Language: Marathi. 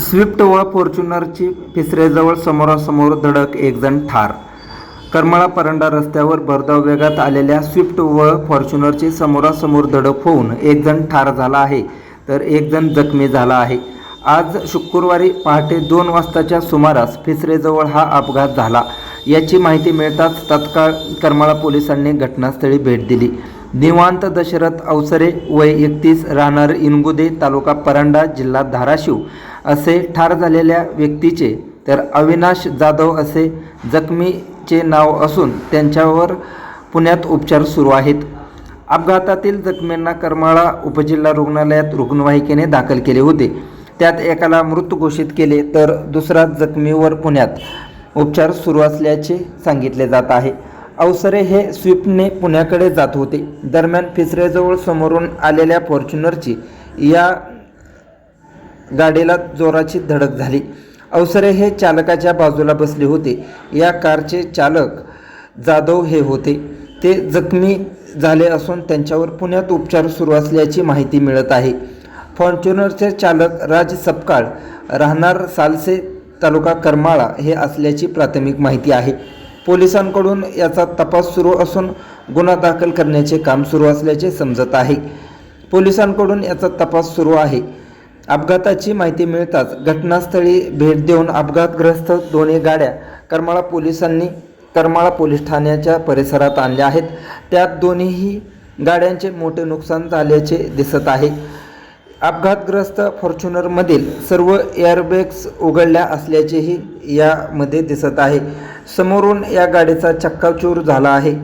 स्विफ्ट व फॉर्च्युनरची पिसरेजवळ समोरासमोर धडक एकजण ठार. करमाळा परंडा रस्त्यावर भरधाव वेगात आलेल्या स्विफ्ट व फॉर्च्युनरची समोरासमोर धडक होऊन एकजण ठार झाला आहे तर एकजण जखमी झाला आहे. आज शुक्रवारी पहाटे दोन वाजताच्या सुमारास फिसरेजवळ हा अपघात झाला. याची माहिती मिळताच तत्काळ करमाळा पोलिसांनी घटनास्थळी भेट दिली. निवांत दशरथ अवसरे वय एकतीस राहणार इनगुदे तालुका परंडा जिल्हा धाराशिव असे ठार झालेल्या व्यक्तीचे तर अविनाश जाधव असे जखमीचे नाव असून त्यांच्यावर पुण्यात उपचार सुरू आहेत. अपघातातील जखमींना करमाळा उपजिल्हा रुग्णालयात रुग्णवाहिकेने दाखल केले होते. त्यात एकाला मृत घोषित केले तर दुसरा जखमीवर पुण्यात उपचार सुरू असल्याचे सांगितले जात आहे. अवसरे हे स्विफ्टने पुण्याकडे जात होते. दरम्यान फिसरेजवळ समोरून आलेल्या फॉर्च्युनरची या गाडीला जोराची धडक झाली. अवसरे हे चालकाच्या बाजूला बसले होते. या कारचे चालक जाधव हे होते. ते जखमी झाले असून त्यांच्यावर पुण्यात उपचार सुरू असल्याची माहिती मिळत आहे. फॉर्च्युनरचे चालक राज सपकाळ राहणार सालसे तालुका करमाळा हे असल्याची प्राथमिक माहिती आहे. पोलिसांकडून याचा तपास सुरू असून गुन्हा दाखल करण्याचे काम सुरू असल्याचे समजत आहे. पोलिसांकडून याचा तपास सुरू आहे. अपघाताची माहिती मिळताच घटनास्थळी भेट देऊन अपघातग्रस्त दोन्ही गाड्या करमाळा पोलिसांनी करमाळा पोलीस ठाण्याच्या परिसरात आणल्या आहेत. त्यात दोन्हीही गाड्यांचे मोठे नुकसान झाल्याचे दिसत आहे. अपघातग्रस्त फॉर्च्युनरमधील सर्व एअरबॅग्स उघडल्या असल्याचेही यामध्ये दिसत आहे. समोरून या गाडीचा चक्काचूर झाला आहे.